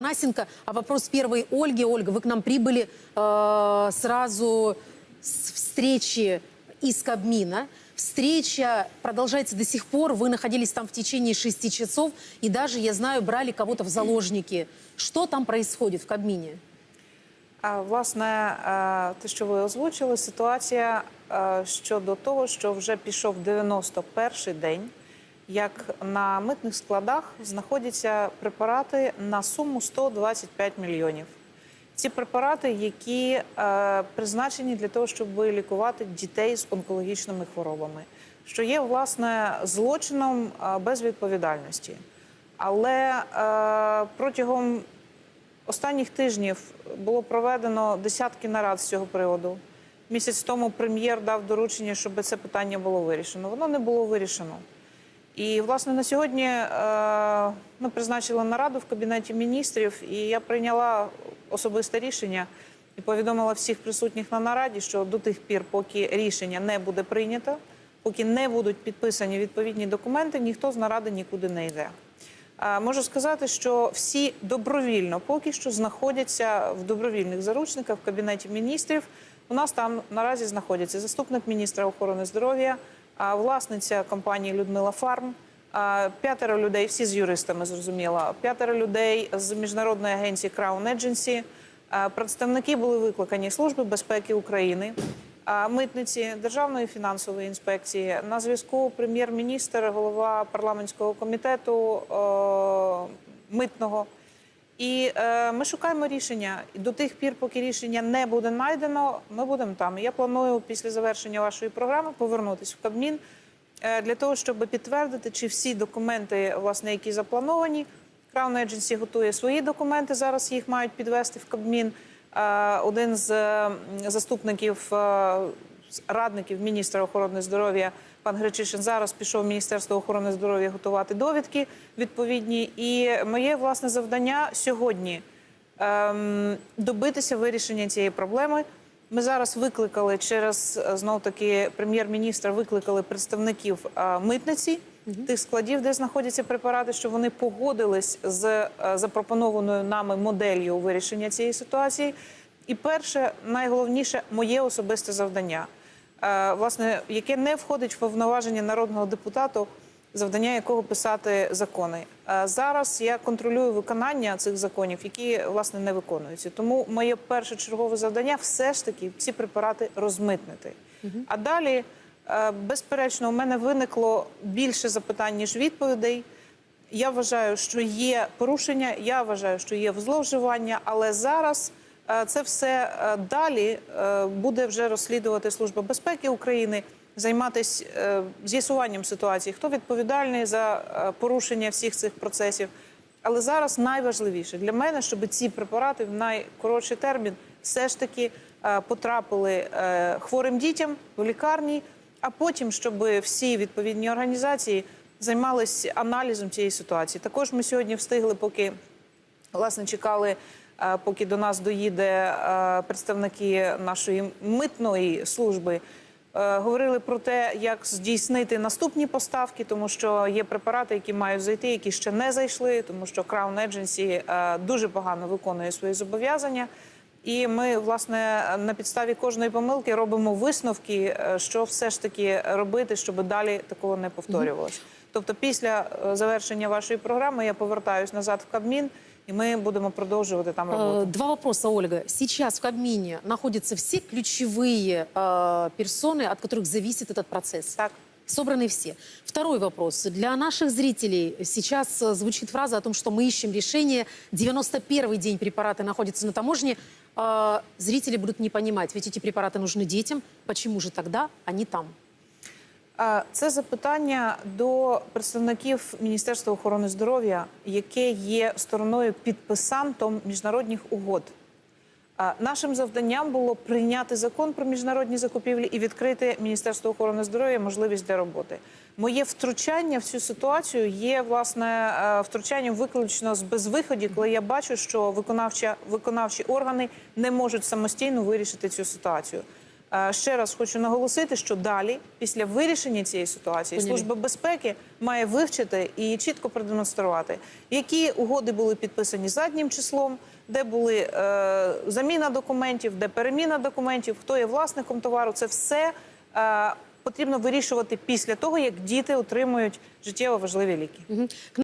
Насенко. А вопрос первой Ольги. Ольга, вы к нам прибыли э, сразу с встречи из Кабмина. Встреча продолжается до сих пор. Вы находились там в течение шести часов. И даже, я знаю, брали кого-то в заложники. Что там происходит в Кабмине? А, Власне, е, те, що ви озвучили, ситуація е, щодо того, що вже пішов 91-й день, як на митних складах знаходяться препарати на суму 125 мільйонів. Ці препарати, які е, призначені для того, щоб лікувати дітей з онкологічними хворобами, що є власне злочином е, безвідповідальності. Але е, протягом Останніх тижнів було проведено десятки нарад з цього приводу. Місяць тому прем'єр дав доручення, щоб це питання було вирішено. Воно не було вирішено. І, власне, на сьогодні е, ми призначили нараду в кабінеті міністрів, і я прийняла особисте рішення і повідомила всіх присутніх на нараді, що до тих пір, поки рішення не буде прийнято, поки не будуть підписані відповідні документи, ніхто з наради нікуди не йде. Е, Можу сказати, що всі добровільно поки що знаходяться в добровільних заручниках в кабінеті міністрів. У нас там наразі знаходяться заступник міністра охорони здоров'я, власниця компанії Людмила Фарм, п'ятеро людей, всі з юристами зрозуміло, п'ятеро людей з міжнародної агенції Crown Agency. Представники були викликані Служби безпеки України. Митниці Державної фінансової інспекції на зв'язку прем'єр-міністр, голова парламентського комітету митного. І е, ми шукаємо рішення. До тих пір, поки рішення не буде знайдено, ми будемо там. Я планую після завершення вашої програми повернутися в Кабмін е, для того, щоб підтвердити, чи всі документи, власне, які заплановані. Crown Agency готує свої документи. Зараз їх мають підвести в Кабмін. Е, Один з заступників е, з радників міністра охорони здоров'я пан Гречишин зараз пішов в Міністерство охорони здоров'я готувати довідки відповідні. І моє власне завдання сьогодні ем, добитися вирішення цієї проблеми. Ми зараз викликали через знов таки прем'єр-міністра викликали представників е, митниці тих складів, де знаходяться препарати, що вони погодились з е, запропонованою нами моделлю вирішення цієї ситуації. І перше, найголовніше, моє особисте завдання, е, власне, яке не входить в повноваження народного депутата, завдання якого писати закони. Е, Зараз я контролюю виконання цих законів, які власне не виконуються. Тому моє першочергове завдання все ж таки ці препарати розмитнити. А далі, е, безперечно, у мене виникло більше запитань ніж відповідей. Я вважаю, що є порушення, я вважаю, що є зловживання, але зараз е, це все е, далі е, буде вже розслідувати Служба безпеки України, займатися е, з'ясуванням ситуації, хто відповідальний за е, порушення всіх цих процесів. Але зараз найважливіше для мене, щоб ці препарати в найкоротший термін все ж таки е, потрапили е, хворим дітям в лікарні, а потім, щоб всі відповідні організації займалися аналізом цієї ситуації. Також ми сьогодні встигли, поки власне чекали, е, поки до нас доїде е, представники нашої митної служби. е, Говорили про те, як здійснити наступні поставки, тому що є препарати, які мають зайти, які ще не зайшли, тому що Crown Agency е, дуже погано виконує свої зобов'язання. І ми, власне, на підставі кожної помилки робимо висновки, е, що все ж таки робити, щоб далі такого не повторювалося. Тобто, після е, завершення вашої програми я повертаюсь назад в Кабмін, і ми будемо продовжувати там Э, роботу. Два вопроса, Ольга. Сейчас в Кабмине находятся все ключевые э, персоны, от которых зависит этот процесс. Так. Собраны все. Второй вопрос. Для наших зрителей сейчас э, звучит фраза о том, что мы ищем решение. 91-й день препараты находятся на таможне. Э, Зрители будут не понимать, ведь эти препараты нужны детям. Почему же тогда они там? Це запитання до представників Міністерства охорони здоров'я, яке є стороною підписантом міжнародних угод. Нашим завданням було прийняти закон про міжнародні закупівлі і відкрити Міністерство охорони здоров'я можливість для роботи. Моє втручання в цю ситуацію є власне втручанням виключно з безвиході, коли я бачу, що виконавча виконавчі органи не можуть самостійно вирішити цю ситуацію. Е, Ще раз хочу наголосити, що далі, після вирішення цієї ситуації, служба безпеки має вивчити і чітко продемонструвати, які угоди були підписані заднім числом, де були е, заміна документів, де переміна документів, хто є власником товару. Це все е, потрібно вирішувати після того, як діти отримують життєво важливі ліки.